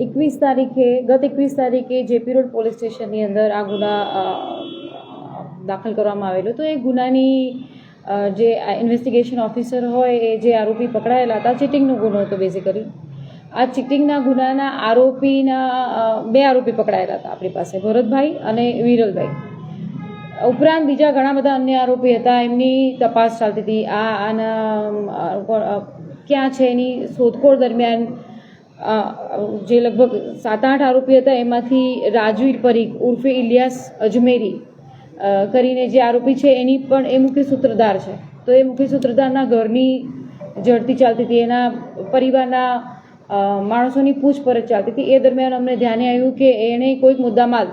એકવીસ તારીખે, ગત એકવીસ તારીખે જેપી રોડ પોલીસ સ્ટેશનની અંદર આ ગુના દાખલ કરવામાં આવેલો. તો એ ગુનાની જે ઇન્વેસ્ટિગેશન ઓફિસર હોય, એ જે આરોપી પકડાયેલા હતા ચીટિંગનો ગુનો હતો બેઝિકલી આ ચીટિંગના ગુનાના આરોપીના બે આરોપી પકડાયેલા હતા આપણી પાસે, ભરતભાઈ અને વિરલભાઈ. ઉપરાંત બીજા ઘણા બધા અન્ય આરોપી હતા, એમની તપાસ ચાલતી હતી. આ, આના ક્યાં છે એની શોધખોળ દરમિયાન જે લગભગ સાત આઠ આરોપી હતા, એમાંથી રાજવીર પરીખ, ઉર્ફે ઇલિયાસ અજમેરી કરીને જે આરોપી છે, એની પણ એ મુખ્ય સૂત્રધાર છે. તો એ મુખ્ય સૂત્રધારના ઘરની ઝડપી ચાલતી હતી, એના પરિવારના માણસોની પૂછપરછ ચાલતી હતી. એ દરમિયાન અમને ધ્યાને આવ્યું કે એણે કોઈક મુદ્દામાં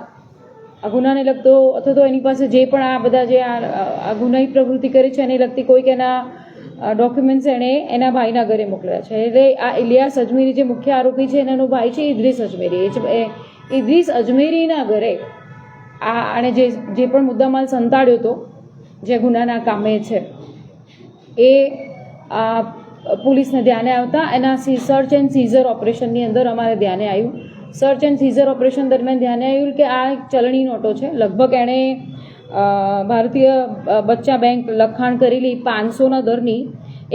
આ ગુનાને લગતો, અથવા તો એની પાસે જે પણ આ બધા જે આ આ ગુનાહી પ્રવૃત્તિ કરી છે, એને લગતી કોઈક એના ડોક્યુમેન્ટ્સ એણે એના ભાઈના ઘરે મોકલ્યા છે. એટલે આ ઇલિયાસ અજમેરી જે મુખ્ય આરોપી છે એનો ભાઈ છે ઇદ્રીસ અજમેરી. એ ઇદ્રીસ અજમેરીના ઘરે આ, આણે જે જે પણ મુદ્દામાલ સંતાડ્યો હતો, જે ગુનાના કામે છે, એ પોલીસને ધ્યાને આવતા એના સી સર્ચ એન્ડ સીઝર ઓપરેશનની અંદર અમારે ધ્યાને આવ્યું સર્ચ એન્ડ સીઝર ઓપરેશન દરમિયાન ધ્યાને આવ્યું કે આ ચલણી નોટો છે. લગભગ એણે ભારતીય બચ્ચા બેંક લખાણ કરેલી પાંચસોના દરની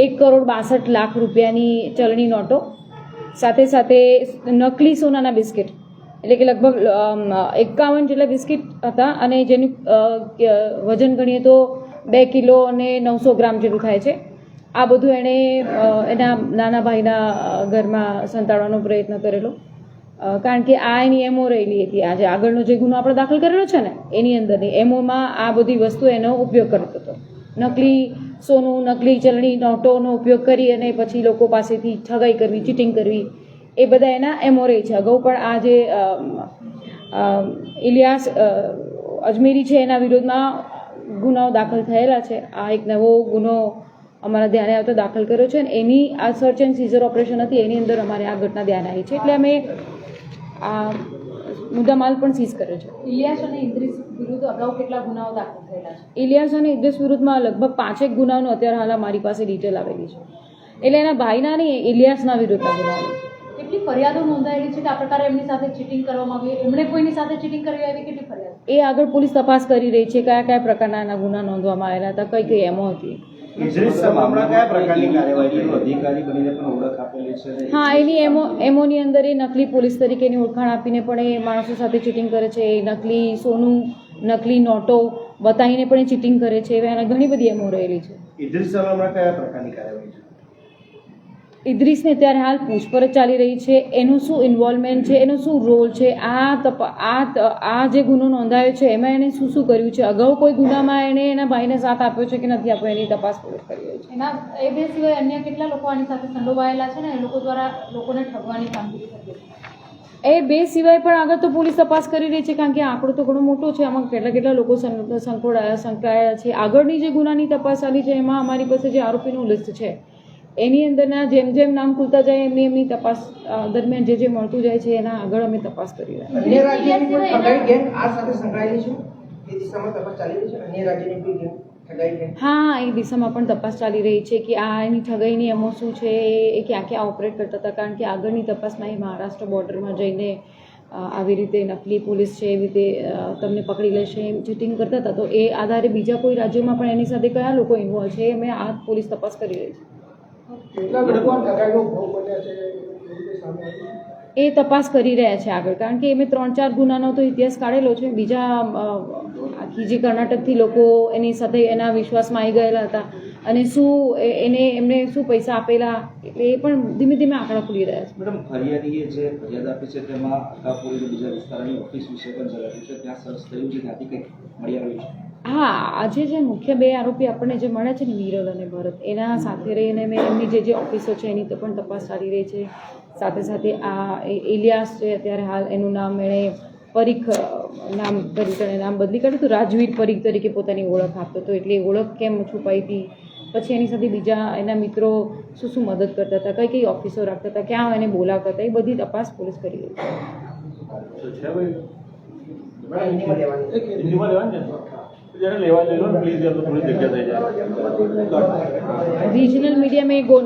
એક કરોડ બાસઠ લાખ રૂપિયાની ચલણી નોટો, સાથે સાથે નકલી સોનાના બિસ્કિટ. એટલે કે લગભગ એકાવન જેટલા બિસ્કિટ હતા અને જેનું વજન ગણીએ તો બે કિલો અને નવસો ગ્રામ જેટલું થાય છે. આ બધું એણે એના નાના ભાઈના ઘરમાં સંતાડવાનો પ્રયત્ન કરેલો. કારણ કે આ એની એમઓ રહેલી હતી. આજે આગળનો જે ગુનો આપણે દાખલ કરેલો છે ને, એની અંદરની એમોમાં આ બધી વસ્તુ એનો ઉપયોગ કરતો હતો. નકલી સોનું, નકલી ચલણી, નોટોનો ઉપયોગ કરી અને પછી લોકો પાસેથી ઠગાઈ કરવી, ચીટિંગ કરવી, એ બધા એના એમોરે છે. અગાઉ પણ આ જે ઇલિયાસ અજમેરી છે એના વિરોધમાં ગુનાઓ દાખલ થયેલા છે. આ એક નવો ગુનો અમારા ધ્યાને આવતો દાખલ કર્યો છે અને એની આ સર્ચ એન્ડ સીઝર ઓપરેશન હતી. એની અંદર અમારે આ ઘટના ધ્યાને આવી છે. એટલે અમે આ મુદ્દામાલ પણ સીઝ કર્યો છે. ઇલિયાસ અને ઇદ્રિસ વિરુદ્ધ અગાઉ કેટલા ગુનાઓ દાખલ થયેલા છે? ઇલિયાસ અને ઇદ્રિસ વિરુદ્ધમાં લગભગ પાંચેક ગુનાઓનો અત્યારે હાલ મારી પાસે ડિટેલ આવેલી છે. એટલે એના ભાઈના નહીં ઇલિયાસના વિરુદ્ધના ગુનાઓ. કેટલી ફરિયાદો નોંધાયેલી છે કે આ પ્રકારે એમની સાથે ચીટિંગ કરવામાં આવી? એમણે કોઈની સાથે ચીટિંગ કરી આવી? કેટલી ફરિયાદ? એ આગળ પોલીસ તપાસ કરી રહી છે કયા કયા પ્રકારના એના ગુના નોંધવામાં આવેલા હતા કઈ કઈ એમો હતી. ઇજરીસ મામલામાં કયા પ્રકારની કાર્યવાહી કરી? અધિકારી બનીને પણ ઓળખ આપેલી છે અને હા એની એમો એમોની અંદર એ નકલી પોલીસ તરીકેની ઓળખાણ આપીને પણ એ માણસો સાથે ચીટિંગ કરે છે નકલી સોનું નકલી નોટો બતાવીને પણ એ ચીટિંગ કરે છે એના ઘણી બધી એમો રહેલી છે. ઇજરીસ કયા પ્રકારની કાર્યવાહી છે? ઇદ્રીસને અત્યારે હાલ પૂછપરછ ચાલી રહી છે. એનું શું ઇન્વોલ્વમેન્ટ છે? એનો શું રોલ છે? આ તપ આ આ જે ગુનો નોંધાયો છે એમાં એણે શું શું કર્યું છે? અગાઉ કોઈ ગુનામાં એણે એના ભાઈને સાથ આપ્યો છે કે નથી આપ્યો? એની તપાસ પૂરી કરી રહી છે. એના એ બે સિવાય અન્ય કેટલા લોકો આની સાથે સંડોવાયેલા છે ને? એ લોકો દ્વારા લોકોને ઠગવાની કામગીરી હતી એ બે સિવાય પણ આગળ તો પોલીસ તપાસ કરી રહી છે કારણ કે આંકડો તો ઘણો મોટો છે. આમાં કેટલા કેટલા લોકો સંકળાયા સંકળાયા છે. આગળની જે ગુનાની તપાસ ચાલી છે એમાં અમારી પાસે જે આરોપીનું લિસ્ટ છે એની અંદરના જેમ જેમ નામ ખુલતા જાય એમની એમની તપાસ દરમિયાન જે જે મળતું જાય છે એના આગળ અમે તપાસ કરી રહ્યા છીએ. હા એ દિશામાં પણ તપાસ ચાલી રહી છે કે આ એની ઠગાઈની એમો શું છે એ ક્યાં ક્યાં ઓપરેટ કરતા હતા કારણ કે આગળની તપાસમાં એ મહારાષ્ટ્ર બોર્ડરમાં જઈને આવી રીતે નકલી પોલીસ છે એવી રીતે તમને પકડી લેશે એમ ચીટિંગ કરતા હતા. તો એ આધારે બીજા કોઈ રાજ્યોમાં પણ એની સાથે કયા લોકો ઇન્વોલ્વ છે એ અમે આ પોલીસ તપાસ કરી રહી છે એ તપાસ કરી રહ્યા છે આગળ કારણ કે એમે ત્રણ ચાર ગુનાનો તો ઇતિહાસ કાઢેલો છે. બીજા આખી જે કર્ણાટકથી લોકો એની સાથે એના વિશ્વાસમાં આવી ગયેલા હતા અને શું એને એમને શું પૈસા આપેલા એટલે એ પણ ધીમે ધીમે આંકડા ખુલી રહ્યા છે. મેડમ ફરિયાદીએ જે ફરિયાદ આપી છે તેમાં અકાપુરી અને બીજા વિસ્તારની ઓફિસ વિશે પણ જણાવ્યું છે. ત્યાં સર્ચ થયું છે ત્યાંથી કંઈક મળી આવ્યું છે. હા આજે જે મુખ્ય બે આરોપી આપણને જે મળ્યા છે ને વિરલ અને ભરત એના સાથે રહીને મેં એમની જે જે ઓફિસો છે એની તો પણ તપાસ ચાલી રહી છે. સાથે સાથે આ એ- ઇલિયાસ છે અત્યારે હાલ એનું નામ એણે પરીખ નામ અને નામ બદલી કાઢ્યું હતું રાજવીર પરીખ તરીકે પોતાની ઓળખ આપતો હતો. એટલે ઓળખ કેમ છુપાઈ હતી? પછી એની સાથે બીજા એના મિત્રો શું શું મદદ કરતા હતા? કઈ કઈ ઓફિસો રાખતા હતા? ક્યાં એને બોલાવતા હતા? એ બધી તપાસ પોલીસ કરી રહી છે. જ્યારે લેવા જઈ લો પ્લીઝ યાર તો થોડી જગ્યા થઈ જાય. રિજનલ મીડિયા में गो